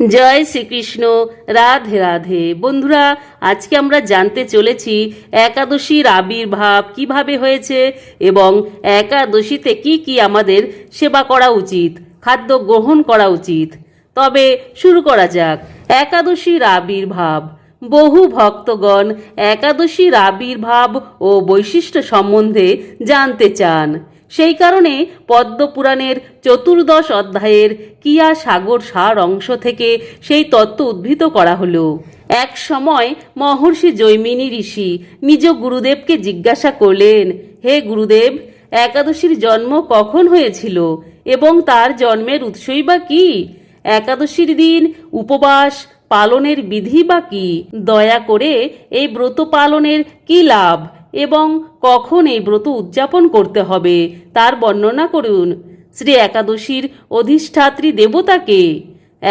জয় শ্রীকৃষ্ণ, রাধে রাধে। বন্ধুরা, আজকে আমরা জানতে চলেছি একাদশীর আবির্ভাব কীভাবে হয়েছে এবং একাদশীতে কি কি আমাদের সেবা করা উচিত, খাদ্য গ্রহণ করা উচিত। তবে শুরু করা যাক। একাদশীর আবির্ভাব। বহু ভক্তগণ একাদশীর আবির্ভাব ও বৈশিষ্ট্য সম্বন্ধে জানতে চান। সেই কারণে পদ্মপুরাণের চতুর্দশ অধ্যায়ের কিয়া সাগর সার অংশ থেকে সেই তত্ত্ব উদ্ভূত করা হলো। এক সময় মহর্ষি জৈমিনী ঋষি নিজ গুরুদেবকে জিজ্ঞাসা করলেন, হে গুরুদেব, একাদশীর জন্ম কখন হয়েছিল এবং তার জন্মের উৎসই বা কি? একাদশীর দিন উপবাস পালনের বিধি বা কি? দয়া করে এই ব্রত পালনের কি লাভ? এবং কখন এই ব্রত উদযাপন করতে হবে তার বর্ণনা করুন। শ্রী একাদশীর অধিষ্ঠাত্রী দেবতাকে।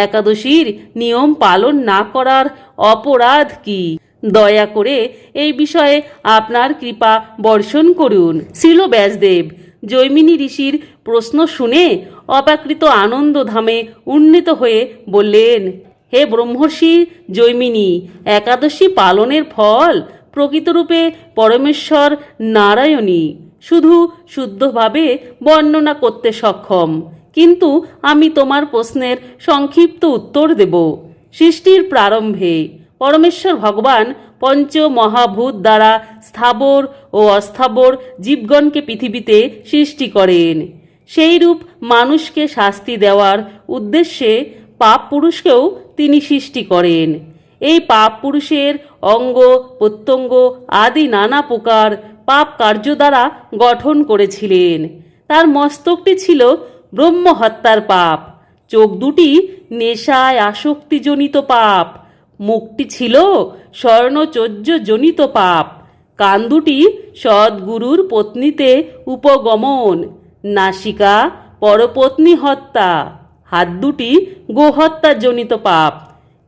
একাদশীর নিয়ম পালন না করার অপরাধ কি? দয়া করে এই বিষয়ে আপনার কৃপা বর্ষণ করুন। শ্রীল ব্যাসদেব, জৈমিনী ঋষির প্রশ্ন শুনে অপ্রাকৃত আনন্দধামে উন্নীত হয়ে বললেন, হে ব্রহ্মর্ষি, জৈমিনী, একাদশী পালনের ফল প্রকৃতরূপে পরমেশ্বর নারায়ণী শুধু শুদ্ধভাবে বর্ণনা করতে সক্ষম। কিন্তু আমি তোমার প্রশ্নের সংক্ষিপ্ত উত্তর দেব। সৃষ্টির প্রারম্ভে পরমেশ্বর ভগবান পঞ্চ মহাভূত দ্বারা স্থাবর ও অস্থাবর জীবগণকে পৃথিবীতে সৃষ্টি করেন। সেইরূপ মানুষকে শাস্তি দেওয়ার উদ্দেশ্যে পাপ পুরুষকেও তিনি সৃষ্টি করেন। এই পাপ পুরুষের অঙ্গ, প্রত্যঙ্গ আদি নানা প্রকার পাপ কার্য দ্বারা গঠন করেছিলেন। তার মস্তকটি ছিল ব্রহ্ম হত্যার পাপ। চোখ দুটি নেশায় আসক্তিজনিত পাপ। মুখটি ছিল স্বর্ণচর্য জনিত পাপ। কান দুটি সদ্গুরুর পত্নীতে উপগমন। নাসিকা, পরপত্নী হত্যা। হাত দুটি গোহত্যা জনিত পাপ।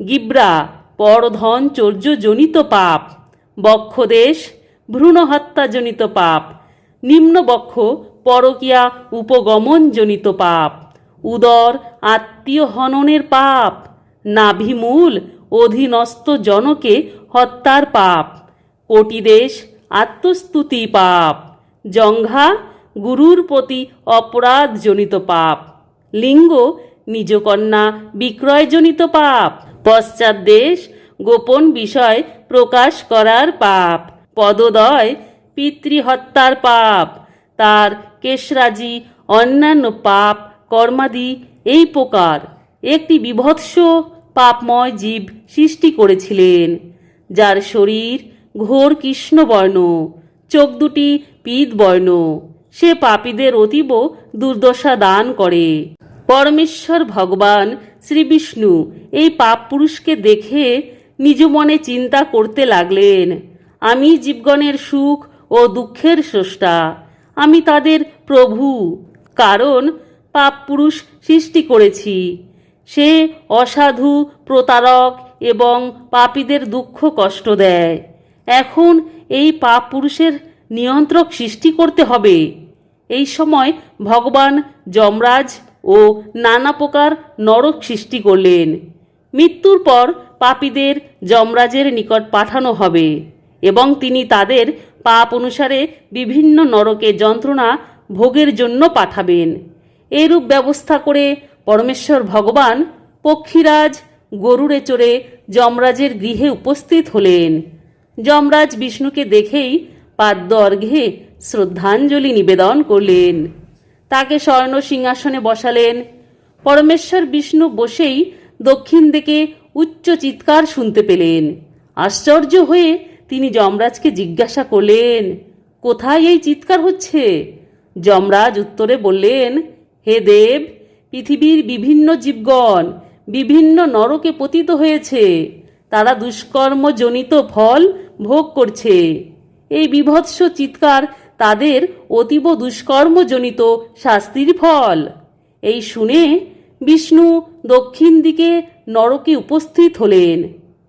গিব্রা পরধন চর্য জনিত পাপ, বক্ষদেশ ভ্রূণ হত্যা জনিত পাপ নিম্নবক্ষ পরকিয়া উপগমন জনিত পাপ, উদর আত্মীয় হননের পাপ, নাভিমূল অধীনস্থ জনকে হত্যার পাপ, কোটিদেশ আত্মস্তুতি পাপ, জঙ্ঘা গুরুর প্রতি অপরাধজনিত পাপ, লিঙ্গ নিজকন্যা বিক্রয়জনিত পাপ পশ্চাৎ দেশ গোপন বিষয় প্রকাশ করার পাপ। পদদয় পিতৃহত্যার পাপ। তার কেশরাজি অন্যান্য পাপ কর্মাদি এই প্রকার। একটি বিভৎস পাপময় জীব সৃষ্টি করেছিলেন, যার শরীর ঘোর কৃষ্ণবর্ণ, চোখ দুটি পিতবর্ণ। সে পাপীদের অতীব দুর্দশা দান করে। পরমেশ্বর ভগবান শ্রীবিষ্ণু, এই পাপ পুরুষকে দেখে নিজ মনে চিন্তা করতে লাগলেন। আমি জীবগণের সুখ ও দুঃখের স্রষ্টা, আমি তাদের প্রভু, কারণ পাপ পুরুষ সৃষ্টি করেছি। সে অসাধু, প্রতারক এবং পাপীদের দুঃখ কষ্ট দেয়। এখন এই পাপ পুরুষের নিয়ন্ত্রক সৃষ্টি করতে হবে। এই সময় ভগবান যমরাজ ও নানা প্রকার নরক সৃষ্টি করলেন। মৃত্যুর পর পাপীদের যমরাজের নিকট পাঠানো হবে এবং তিনি তাদের পাপ অনুসারে বিভিন্ন নরকে যন্ত্রণা ভোগের জন্য পাঠাবেন। এরূপ ব্যবস্থা করে পরমেশ্বর ভগবান পক্ষীরাজ গরুড়ে চড়ে যমরাজের গৃহে উপস্থিত হলেন। যমরাজ বিষ্ণুকে দেখেই পাদ্য অর্ঘ্যে শ্রদ্ধাঞ্জলি নিবেদন করলেন। তাকে স্বর্ণ সিংহাসনে বসালেন। পরমেশ্বর বিষ্ণু বসেই দক্ষিণ দিকে উচ্চ চিৎকার শুনতে পেলেন। আশ্চর্য হয়ে তিনি যমরাজকে জিজ্ঞাসা করলেন, কোথায় এই চিৎকার হচ্ছে? যমরাজ উত্তরে বললেন, হে দেব, পৃথিবীর বিভিন্ন জীবগণ বিভিন্ন নরকে পতিত হয়েছে। তারা দুষ্কর্মজনিত ফল ভোগ করছে। এই বিভৎস চিৎকার তাদের অতীব দুষ্কর্মজনিত শাস্তির ফল। এই শুনে বিষ্ণু দক্ষিণ দিকে নরকে উপস্থিত হলেন।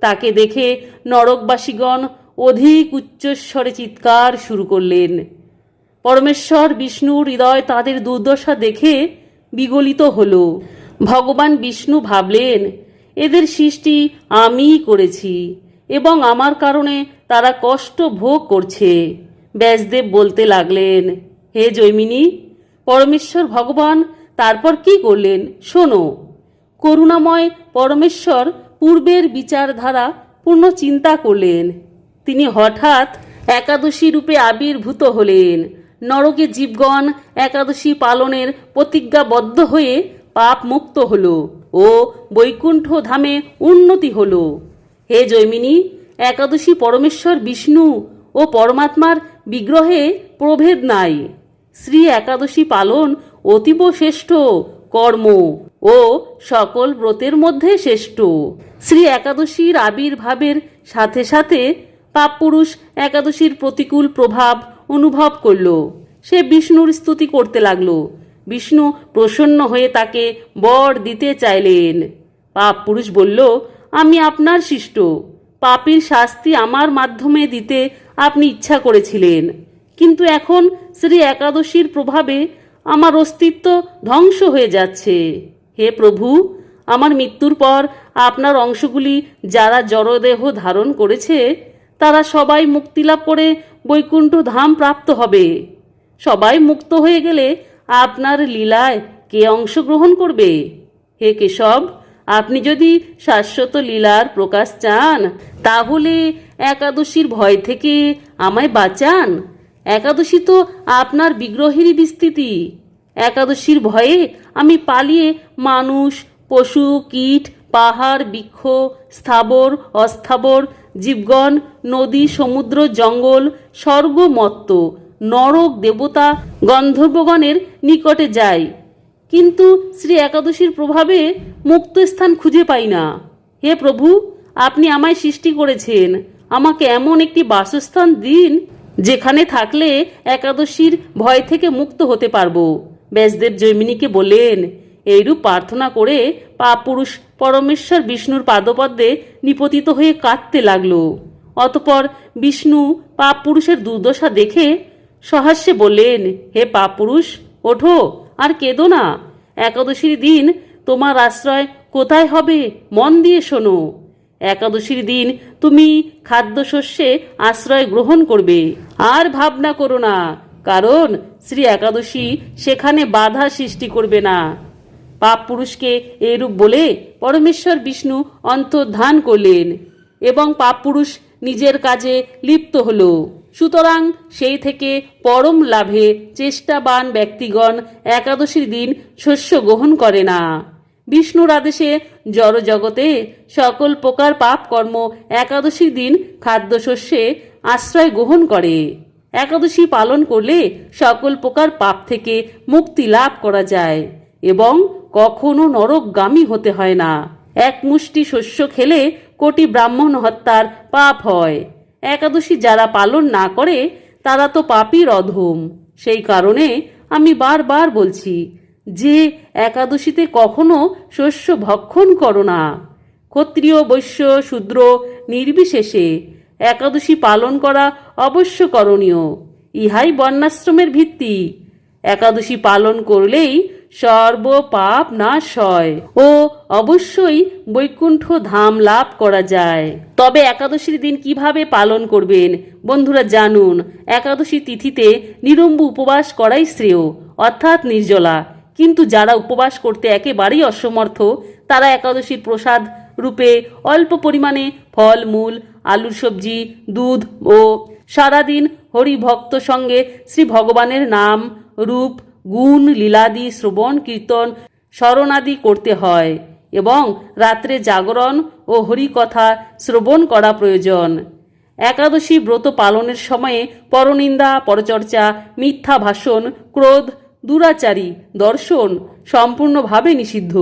তাকে দেখে নরকবাসীগণ অধিক উচ্চস্বরে চিৎকার শুরু করলেন। পরমেশ্বর বিষ্ণুর হৃদয় তাদের দুর্দশা দেখে বিগলিত হল। ভগবান বিষ্ণু ভাবলেন, এদের সৃষ্টি আমিই করেছি এবং আমার কারণে তারা কষ্ট ভোগ করছে। ব্যাসদেব বলতে লাগলেন, হে জৈমিনী, পরমেশ্বর ভগবান তারপর কি করলেন? শোনো। করুণাময় পরমেশ্বর পূর্বের বিচারধারা পূর্ণ চিন্তা করলেন। তিনি হঠাৎ একাদশী রূপে আবির্ভূত হলেন। নরকে জীবগণ একাদশী পালনের প্রতিজ্ঞাবদ্ধ হয়ে পাপ মুক্ত হল ও বৈকুণ্ঠ ধামে উন্নতি হল। হে জৈমিনী, একাদশী পরমেশ্বর বিষ্ণু ও পরমাত্মার বিগ্রহে প্রভেদ নাই। শ্রী একাদশী পালন অতীব শ্রেষ্ঠ কর্ম ও সকল ব্রতের মধ্যে শ্রেষ্ঠ। শ্রী একাদশীর আবির্ভাবের সাথে সাথে পাপপুরুষ একাদশীর প্রতিকূল প্রভাব অনুভব করল। সে বিষ্ণুর স্তুতি করতে লাগল। বিষ্ণু প্রসন্ন হয়ে তাকে বর দিতে চাইলেন। পাপ পুরুষ বলল, আমি আপনার শিষ্ট। পাপীর শাস্তি আমার মাধ্যমে দিতে আপনি ইচ্ছা করেছিলেন। কিন্তু এখন শ্রী একাদশীর প্রভাবে আমার অস্তিত্ব ধ্বংস হয়ে যাচ্ছে। হে প্রভু, আমার মৃত্যুর পর আপনার অংশগুলি যারা জড়দেহ ধারণ করেছে, তারা সবাই মুক্তিলাভ করে বৈকুণ্ঠ ধাম প্রাপ্ত হবে। সবাই মুক্ত হয়ে গেলে আপনার লীলায় কে অংশগ্রহণ করবে? হে কেশব, আপনি যদি শাশ্বত লীলার প্রকাশ চান, তাহলে একাদশীর ভয় থেকে আমায় বাঁচান। একাদশী তো আপনার বিগ্রহেরই বিস্তৃতি। একাদশীর ভয়ে আমি পালিয়ে মানুষ, পশু, কীট, পাহাড়, বৃক্ষ, স্থাবর, অস্থাবর, জীবগণ, নদী, সমুদ্র, জঙ্গল, স্বর্গমত্ত, নরক, দেবতা, গন্ধর্বগণের নিকটে যাই। কিন্তু শ্রী একাদশীর প্রভাবে মুক্ত স্থান খুঁজে পাই না। হে প্রভু, আপনি আমায় সৃষ্টি করেছেন। আমাকে এমন একটি বাসস্থান দিন যেখানে থাকলে একাদশীর ভয় থেকে মুক্ত হতে পারব। ব্যাসদেব জৈমিনীকে বললেন, এইরূপ প্রার্থনা করে পাপুরুষ পরমেশ্বর বিষ্ণুর পাদপদ্মে নিপতিত হয়ে কাঁদতে লাগল। অতপর বিষ্ণু পাপ পুরুষের দুর্দশা দেখে সহাস্যে বললেন, হে পাপ পুরুষ ওঠো, আর কেঁদো না। একাদশীর দিন তোমার আশ্রয় কোথায় হবে, মন দিয়ে শোনো। একাদশীর দিন তুমি খাদ্যশস্যে আশ্রয় গ্রহণ করবে। আর ভাবনা করো না, কারণ শ্রী একাদশী সেখানে বাধা সৃষ্টি করবে না। পাপ পুরুষকে এরূপ বলে পরমেশ্বর বিষ্ণু অন্তর্ধান করলেন এবং পাপ পুরুষ নিজের কাজে লিপ্ত হল। সুতরাং সেই থেকে পরম লাভে চেষ্টাবান ব্যক্তিগণ একাদশীর দিন শস্য গ্রহণ করে না। বিষ্ণুর আদেশে জড়জগতে সকল প্রকার পাপ কর্ম একাদশীর দিন খাদ্যশস্যে আশ্রয় গ্রহণ করে। একাদশী পালন করলে সকল প্রকার পাপ থেকে মুক্তি লাভ করা যায় এবং কখনো নরকগামী হতে হয় না। এক মুষ্টি শস্য খেলে কোটি ব্রাহ্মণ হত্যার পাপ হয়। একাদশী যারা পালন না করে, তারা তো পাপই অধম সেই কারণে আমি বারবার বলছি যে একাদশীতে কখনো শস্য ভক্ষণ করো না। ক্ষত্রিয়, বৈশ্য, শূদ্র, নির্বিশেষে একাদশী পালন করা অবশ্য করণীয়। ইহাই বর্ণাশ্রমের ভিত্তি। একাদশী পালন করলেই সর্ব পাপ নাশ হয় ও অবশ্যই বৈকুণ্ঠ ধাম লাভ করা যায়। তবে একাদশীর দিন কীভাবে পালন করবেন? বন্ধুরা, জানুন। একাদশী তিথিতে নিরম্বু উপবাস করাই শ্রেয়, অর্থাৎ নির্জলা। কিন্তু যারা উপবাস করতে একেবারেই অসমর্থ, তারা একাদশীর প্রসাদ রূপে অল্প পরিমাণে ফল, মূল, আলুর সবজি, দুধ ও সারাদিন হরিভক্ত সঙ্গে শ্রী ভগবানের নাম, রূপ, গুণ, লীলাদি, শ্রবণ, কীর্তন স্মরণাদি করতে হয় এবং রাত্রে জাগরণ ও হরিকথা শ্রবণ করা প্রয়োজন। একাদশী ব্রত পালনের সময়ে পরনিন্দা, পরচর্চা, মিথ্যা ভাষণ, ক্রোধ দুরাচারী, দর্শন সম্পূর্ণভাবে নিষিদ্ধ।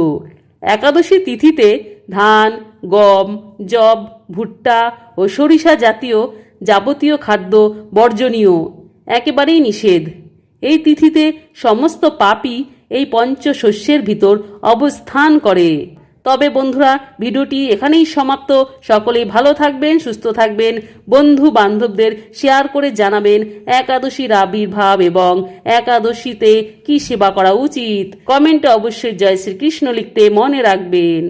একাদশী তিথিতে ধান, গম জব ভুট্টা ও সরিষা জাতীয় যাবতীয় খাদ্য বর্জনীয়, একেবারেই নিষেধ। এই তিথিতে সমস্ত পাপই এই পঞ্চশস্যের ভিতর অবস্থান করে। তবে বন্ধুরা, ভিডিওটি এখানেই সমাপ্ত। সকলেই ভালো থাকবেন, সুস্থ থাকবেন। বন্ধু বান্ধবদের শেয়ার করে জানাবেন একাদশীর আবির্ভাব এবং একাদশীতে কি সেবা করা উচিত? কমেন্টে অবশ্যই জয় শ্রীকৃষ্ণ লিখতে মনে রাখবেন।